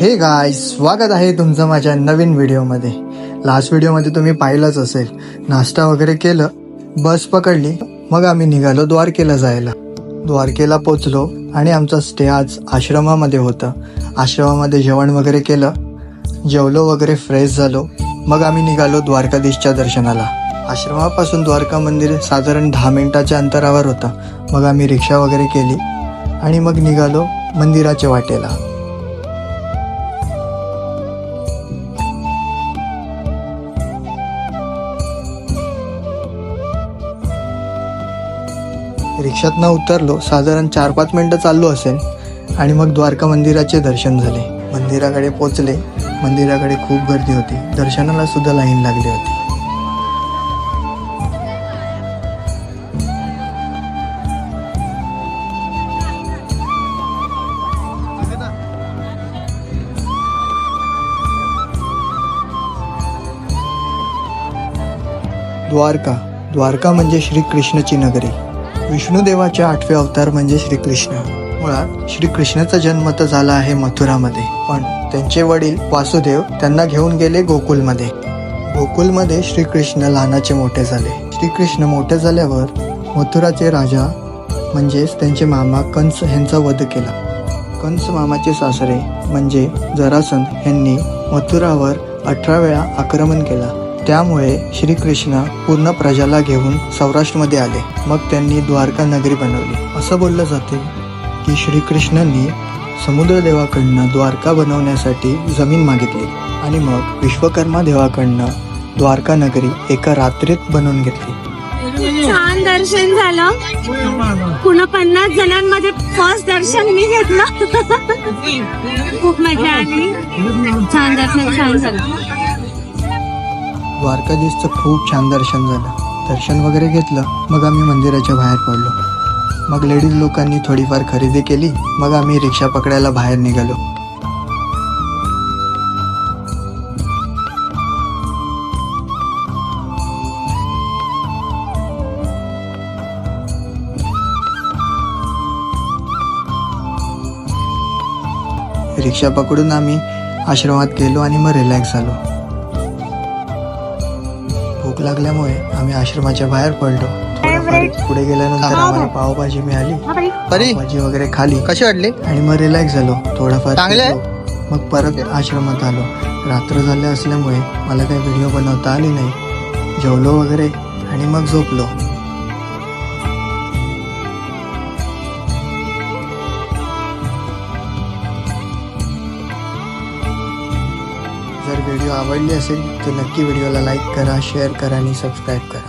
हे गाय स्वागत आहे तुमचं माझ्या नवीन व्हिडिओमध्ये लास्ट व्हिडिओमध्ये तुम्ही पाहिलंच असेल. नाश्ता वगैरे केलं बस पकडली मग आम्ही निघालो द्वारकेला जायला. द्वारकेला पोचलो आणि आमचा स्टे आज आश्रमामध्ये होता. आश्रमामध्ये जेवण वगैरे केलं जेवलो वगैरे फ्रेश झालो मग आम्ही निघालो द्वारकाधीशच्या दर्शनाला. आश्रमापासून द्वारका मंदिर साधारण दहा मिनिटाच्या अंतरावर होता. मग आम्ही रिक्षा वगैरे केली आणि मग निघालो मंदिराच्या वाटेला. रिक्षातनं उतरलो साधारण चार पाच मिनटं चाललो असेल आणि मग द्वारका मंदिराचे दर्शन झाले. मंदिराकडे पोचले. मंदिराकडे खूप गर्दी होती. दर्शनाला सुद्धा लाईन लागली होती. द्वारका. द्वारका म्हणजे श्रीकृष्णाची नगरी. विष्णुदेवाचे आठवे अवतार म्हणजे श्रीकृष्ण. मुळात श्रीकृष्णाचा जन्म तर झाला आहे मथुरामध्ये पण त्यांचे वडील वासुदेव त्यांना घेऊन गेले गोकुलमध्ये. गोकुलमध्ये श्रीकृष्ण लहानाचे मोठे झाले. श्रीकृष्ण मोठे झाल्यावर मथुराचे राजा म्हणजेच त्यांचे मामा कंस यांचा वध केला. कंस मामाचे सासरे म्हणजे जरासंध यांनी मथुरावर अठरा वेळा आक्रमण केला. त्यामुळे श्रीकृष्ण पूर्ण प्रजाला घेऊन सौराष्ट्रमध्ये आले. मग त्यांनी द्वारका नगरी बनवली. असं बोललं जाते की श्रीकृष्णांनी समुद्रदेवाकडनं द्वारका बनवण्यासाठी जमीन मागितली आणि मग विश्वकर्मा देवाकडनं द्वारका नगरी एका रात्रीत बनवून घेतली. छान दर्शन झालं. पुन्हा पन्नास जणांमध्ये फर्स्ट दर्शन मी घेतलं. खूप मजा आली. छान दर्शन छान झालं. द्वारकाधीशचं खूप छान दर्शन झालं. दर्शन वगैरे घेतलं मग आम्ही मंदिराच्या बाहेर पडलो. मग लेडीज लोकांनी थोडीफार खरेदी केली मग आम्ही रिक्षा पकडायला बाहेर निघालो. रिक्षा पकडून आम्ही आश्रमात गेलो आणि मग रिलॅक्स झालो. भूक लागल्यामुळे आम्ही आश्रमाच्या बाहेर पडलो. थोडंफार पुढे गेल्यानंतर आम्हाला पावभाजी मिळाली. पावभाजी वगैरे खाली. कशी वाटली? आणि मग रिलॅक्स झालो. थोडाफार चांगलं. मग परत आश्रमात आलो. रात्र झाले असल्यामुळे मला काही व्हिडिओ बनवता आली नाही. जेवलो वगैरे आणि मग झोपलो. जर व्हिडिओ आवडली असेल तर नक्की व्हिडिओला लाईक करा शेअर करा आणि सबस्क्राईब करा.